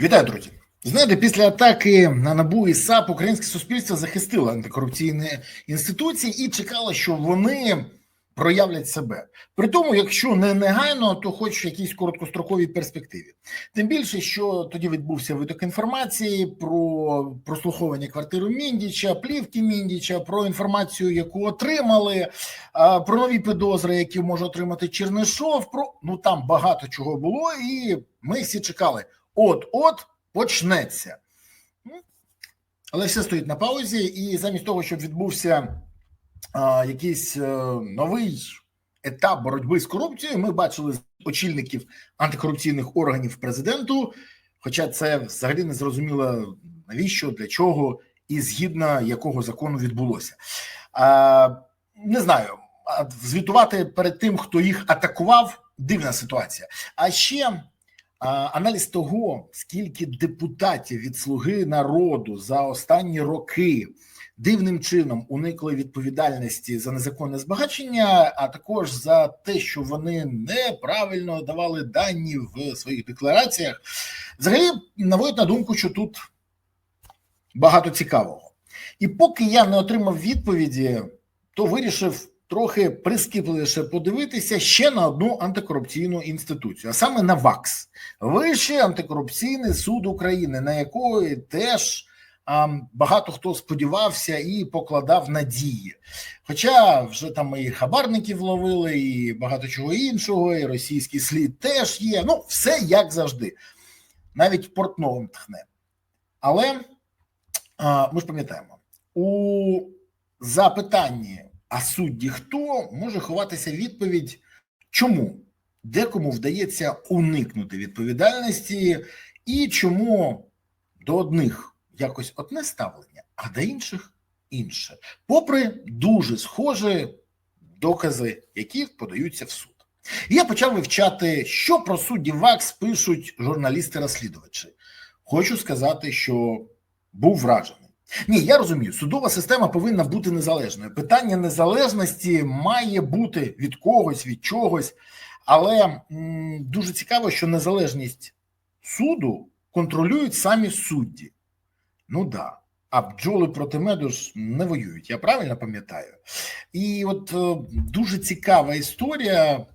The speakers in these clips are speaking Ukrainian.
Вітаю, друзі. Знаєте, після атаки на набу і САП українське суспільство захистило антикорупційні інституції і чекало, що вони проявлять себе. При тому, якщо не негайно, то хоч в якійсь короткостроковій перспективі. Тим більше, що тоді відбувся виток інформації про прослуховування квартири Міндіча, плівки Міндіча, про інформацію, яку отримали, про нові підозри, які може отримати Чернишов. Про ну там багато чого було, і ми всі чекали. От-от почнеться. Але все стоїть на паузі, і замість того, щоб відбувся а, якийсь а, новий етап боротьби з корупцією, ми бачили очільників антикорупційних органів президенту. Хоча це взагалі не зрозуміло навіщо, для чого і згідно якого закону відбулося. А, Не знаю, звітувати перед тим, хто їх атакував, дивна ситуація. А ще аналіз того, скільки депутатів від слуги народу за останні роки дивним чином уникли відповідальності за незаконне збагачення, а також за те, що вони неправильно давали дані в своїх деклараціях, взагалі наводить на думку, що тут багато цікавого. І поки я не отримав відповіді, то вирішив трохи прискіпливіше подивитися ще на одну антикорупційну інституцію, а саме на ВАКС, Вищий антикорупційний суд України, на якої теж багато хто сподівався і покладав надії. Хоча вже там і хабарників ловили, і багато чого іншого, і російський слід теж є. Ну, все як завжди, навіть портновим тхне. Але ми ж пам'ятаємо, у запитанні а судді хто може ховатися відповідь, чому декому вдається уникнути відповідальності, і чому до одних якось одне ставлення, а до інших інше, попри дуже схожі докази, які подаються в суд. І я почав вивчати, що про судді ВАКС пишуть журналісти-розслідувачі. Хочу сказати, що був вражений. Ні, я розумію, судова система повинна бути незалежною. Питання незалежності має бути від когось, від чогось, але м, дуже цікаво, що незалежність суду контролюють самі судді. Ну да. А бджоли проти меду ж не воюють, я правильно пам'ятаю. І от е, дуже цікава історія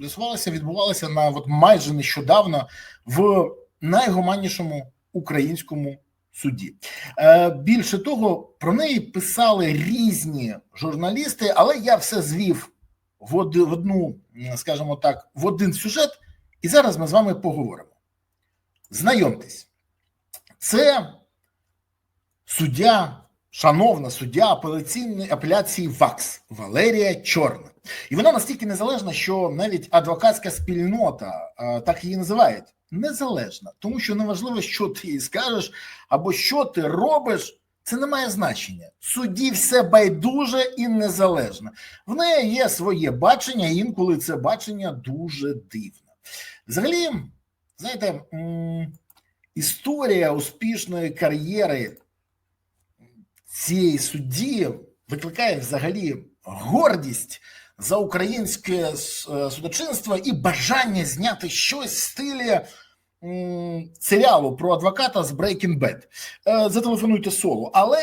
з'ясувалася, відбувалася на от майже нещодавно в найгуманнішому українському суді. Е, Більше того, про неї писали різні журналісти, але я все звів в одну, скажімо так, в один сюжет, і зараз ми з вами поговоримо. Знайомтесь, це суддя, шановна суддя апеляційної апеляції ВАКС Валерія Чорна. І вона настільки незалежна, що навіть адвокатська спільнота так її називають незалежна, тому що неважливо, що ти їй скажеш або що ти робиш. Це не має значення. Судді все байдуже і незалежне. В неї є своє бачення, інколи це бачення дуже дивне. Взагалі, знаєте, історія успішної кар'єри цієї судді викликає взагалі гордість за українське судочинство і бажання зняти щось в стилі серіалу про адвоката з Breaking Bad. Зателефонуйте соло, але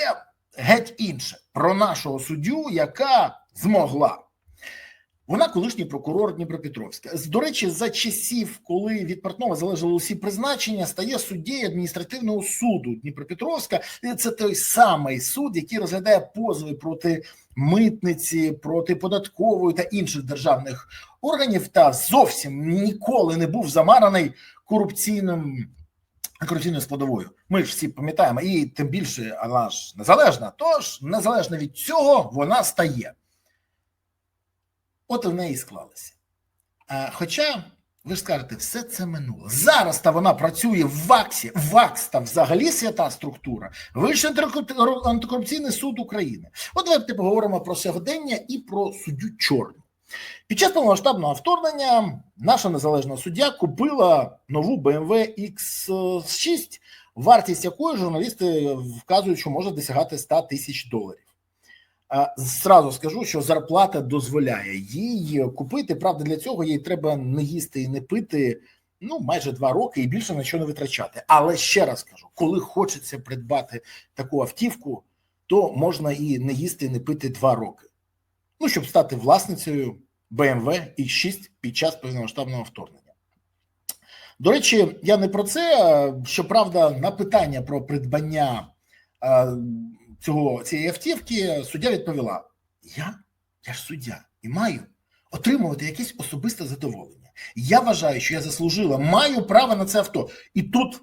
геть інше про нашого суддю, яка змогла. Вона колишній прокурор Дніпропетровська. До речі, за часів, коли від Портнова залежали усі призначення, стає суддєю адміністративного суду Дніпропетровська. Це той самий суд, який розглядає позови проти митниці, проти податкової та інших державних органів, та зовсім ніколи не був замараний корупційним. Корупційною складовою, ми ж всі пам'ятаємо, і тим більше вона ж незалежна. Тож незалежно від цього вона стає. От в неї склалося. Хоча, ви ж скажете, все це минуло. Зараз та вона працює в ВАКСі, ВАКС та взагалі свята структура, Вищий антикорупційний суд України. От давайте поговоримо про сьогодення і про суддю Чорну. Під час повномасштабного вторгнення наша незалежна суддя купила нову BMW X6, вартість якої журналісти вказують, що може досягати 100 тисяч доларів. Зразу скажу, що зарплата дозволяє їй купити. Правда, для цього їй треба не їсти і не пити, ну майже два роки і більше на що не витрачати. Але ще раз кажу: коли хочеться придбати таку автівку, то можна і не їсти, і не пити два роки. Ну щоб стати власницею BMW X6 під час повномасштабного вторгнення. До речі, я не про це. Щоправда, на питання про придбання е, цього цієї автівки суддя відповіла: Я, я ж суддя і маю отримувати якесь особисте задоволення. Я вважаю, що я заслужила, маю право на це авто. І тут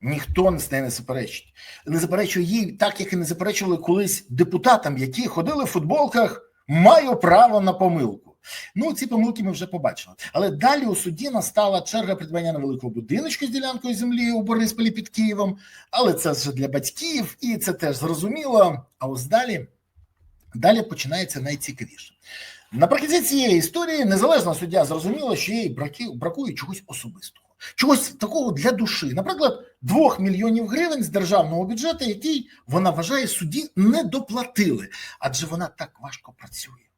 ніхто з неї не заперечить. Не заперечує їй, так як і не заперечували колись депутатам, які ходили в футболках, маю право на помилку. Ну, ці помилки ми вже побачили. Але далі у суді настала черга придбання невеликого будиночка з ділянкою землі у Борисполі під Києвом. Але це вже для батьків, і це теж зрозуміло. А ось далі, далі починається найцікавіше. Наприкінці цієї історії незалежна суддя зрозуміла, що їй бракує чогось особистого, чогось такого для душі. Наприклад, 2 мільйонів гривень з державного бюджету, який вона вважає судді не доплатили, адже вона так важко працює.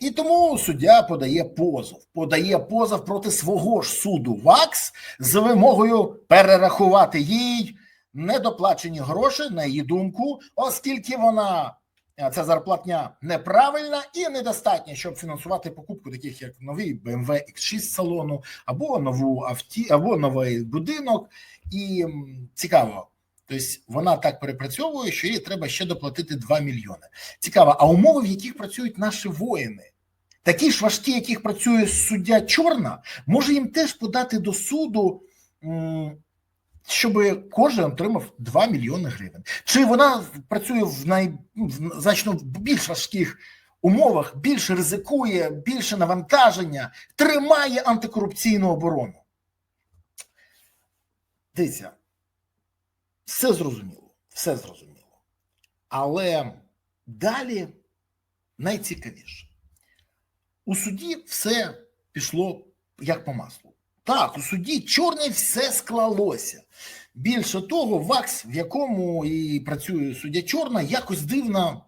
І тому суддя подає позов, подає позов проти свого ж суду ВАКС з вимогою перерахувати їй недоплачені гроші, на її думку, оскільки вона е, ця зарплатня неправильна і недостатня, щоб фінансувати покупку таких як новий BMW X6 салону, або нову авті, або новий будинок. І цікаво. Тобто вона так перепрацьовує, що їй треба ще доплатити 2 мільйони. Цікаво, а умови, в яких працюють наші воїни, такі ж важкі, яких працює суддя Чорна, може їм теж подати до суду, щоб кожен отримав 2 мільйони гривень. Чи вона працює в най ну, в значно більш важких умовах, більше ризикує, більше навантаження, тримає антикорупційну оборону? Дивіться, все зрозуміло, все зрозуміло. Але далі найцікавіше. У суді все пішло як по маслу. Так, у суді чорне все склалося. Більше того, ВАКС, в якому і працює суддя Чорна, якось дивно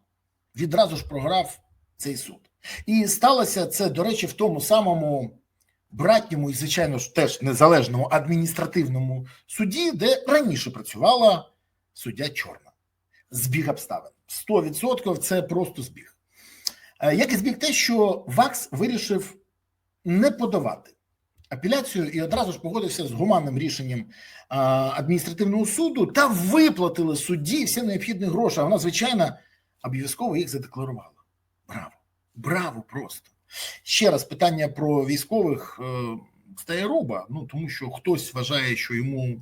відразу ж програв цей суд. І сталося це, до речі, в тому самому братньому і, звичайно ж, теж незалежному адміністративному суді, де раніше працювала суддя Чорна. Збіг обставин. 100% це просто збіг. Е, Як і збіг те, що ВАКС вирішив не подавати апеляцію і одразу ж погодився з гуманним рішенням адміністративного суду та виплатили судді всі необхідні гроші. А вона, звичайно, обов'язково їх задекларувала. Браво! Браво просто! Ще раз питання про військових е, стає руба. Ну тому що хтось вважає, що йому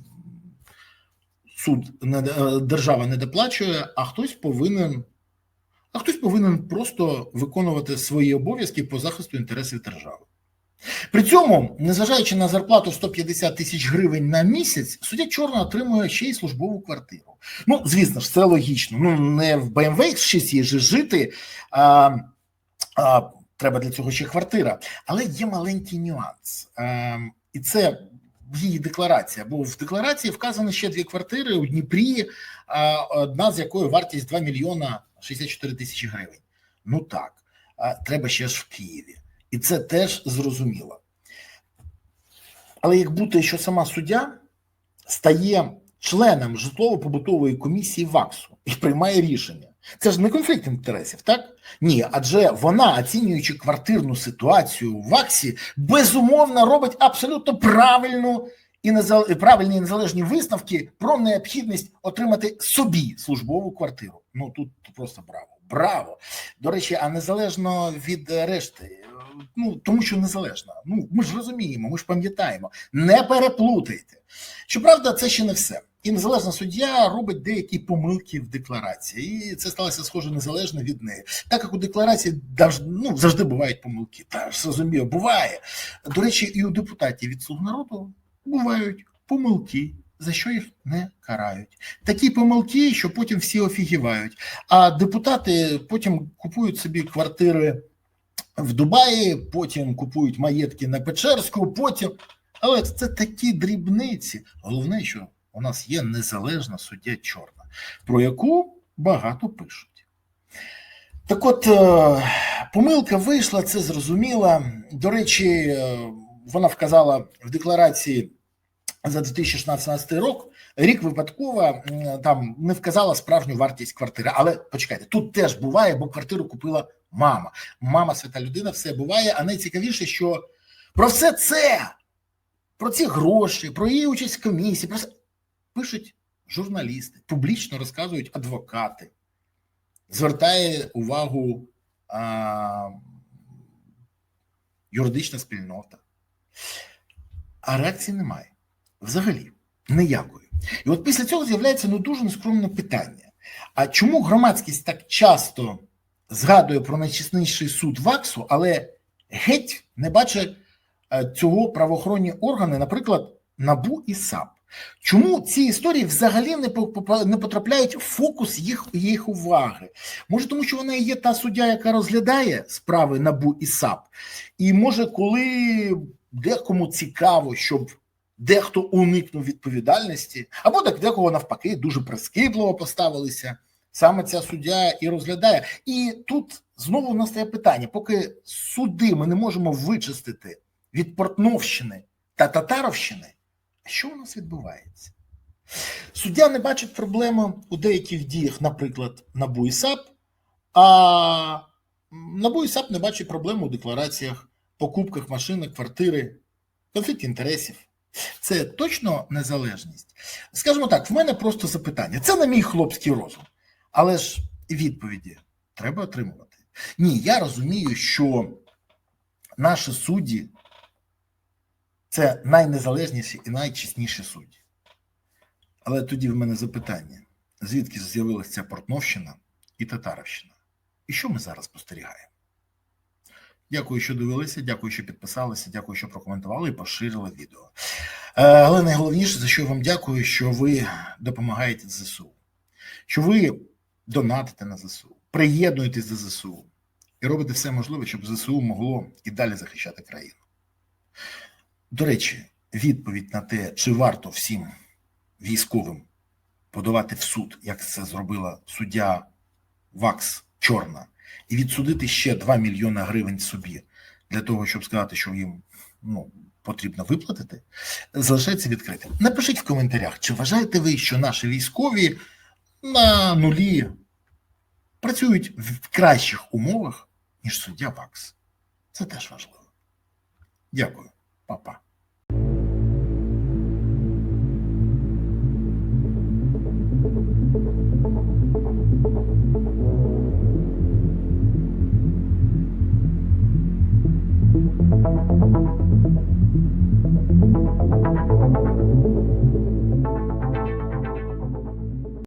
суд е, держава не доплачує, а хтось повинен. А хтось повинен просто виконувати свої обов'язки по захисту інтересів держави. При цьому, незважаючи на зарплату 150 тисяч гривень на місяць, суддя Чорна отримує ще й службову квартиру. Ну, звісно ж, це логічно. Ну, не в BMW X6 є жити, а, а треба для цього ще квартира. Але є маленький нюанс. А, і це її декларація. Бо в декларації вказано ще дві квартири у Дніпрі, а, одна з якої вартість 2 мільйона 64 тисячі гривень. Ну так, треба ще ж в Києві. І це теж зрозуміло. Але як бути, що сама суддя стає членом житлово-побутової комісії ВАКСу і приймає рішення. Це ж не конфлікт інтересів, так? Ні, адже вона, оцінюючи квартирну ситуацію в ВАКСі, безумовно робить абсолютно правильну і правильні і незалежні висновки про необхідність отримати собі службову квартиру. Ну тут просто браво. Браво! До речі, а незалежно від решти, ну тому що незалежно. Ну ми ж розуміємо, ми ж пам'ятаємо. Не переплутайте. Щоправда, це ще не все. І незалежна суддя робить деякі помилки в декларації, і це сталося схоже незалежно від неї. Так як у декларації ну, завжди бувають помилки. Та ж зрозуміло, буває. До речі, і у депутатів від слуг народу бувають помилки. За що їх не карають? Такі помилки, що потім всі офігівають. А депутати потім купують собі квартири в Дубаї, потім купують маєтки на Печерську, потім. Але це такі дрібниці. Головне, що у нас є незалежна суддя чорна, про яку багато пишуть. Так от, е, помилка вийшла, це зрозуміло. До речі, е, вона вказала в декларації за 2016 рік, рік випадково там не вказала справжню вартість квартири. Але почекайте, тут теж буває, бо квартиру купила мама. Мама свята людина, все буває. А найцікавіше, що про все це, про ці гроші, про її участь в комісії, про все пишуть журналісти, публічно розказують адвокати, звертає увагу а, юридична спільнота. А реакції немає. Взагалі, ніякої. І от після цього з'являється ну дуже нескромне питання: а чому громадськість так часто згадує про найчесніший суд ВАКСу, але геть не бачить е, цього правоохоронні органи, наприклад, НАБУ і САП? Чому ці історії взагалі не потрапляють в фокус їх, їх уваги? Може, тому що вона є та суддя, яка розглядає справи НАБУ і САП, і може, коли декому цікаво, щоб дехто уникнув відповідальності, або так декого навпаки дуже прискіпливо поставилися. Саме ця суддя і розглядає. І тут знову настає питання: поки суди ми не можемо вичистити від Портновщини та Татаровщини, що у нас відбувається? Суддя не бачить проблеми у деяких діях, наприклад, НАБУ і САП, а НАБУ і САП не бачить проблеми у деклараціях, покупках машини, квартири, конфлікт інтересів. Це точно незалежність. Скажімо так, в мене просто запитання. Це на мій хлопський розум. Але ж відповіді треба отримувати. Ні, я розумію, що наші судді це найнезалежніші і найчесніші судді. Але тоді в мене запитання: звідки з'явилася ця Портновщина і Татаровщина? І що ми зараз спостерігаємо? Дякую, що дивилися, дякую, що підписалися, дякую, що прокоментували і поширили відео. Е, Але найголовніше, за що вам дякую, що ви допомагаєте ЗСУ, що ви донатите на ЗСУ, приєднуєтесь до ЗСУ і робите все можливе, щоб ЗСУ могло і далі захищати країну. До речі, відповідь на те, чи варто всім військовим подавати в суд, як це зробила суддя Вакс Чорна, і відсудити ще 2 мільйони гривень собі для того, щоб сказати, що їм ну, потрібно виплатити, залишається відкритим. Напишіть в коментарях, чи вважаєте ви, що наші військові на нулі працюють в кращих умовах, ніж суддя Вакс. Це теж важливо. Дякую, Па-па.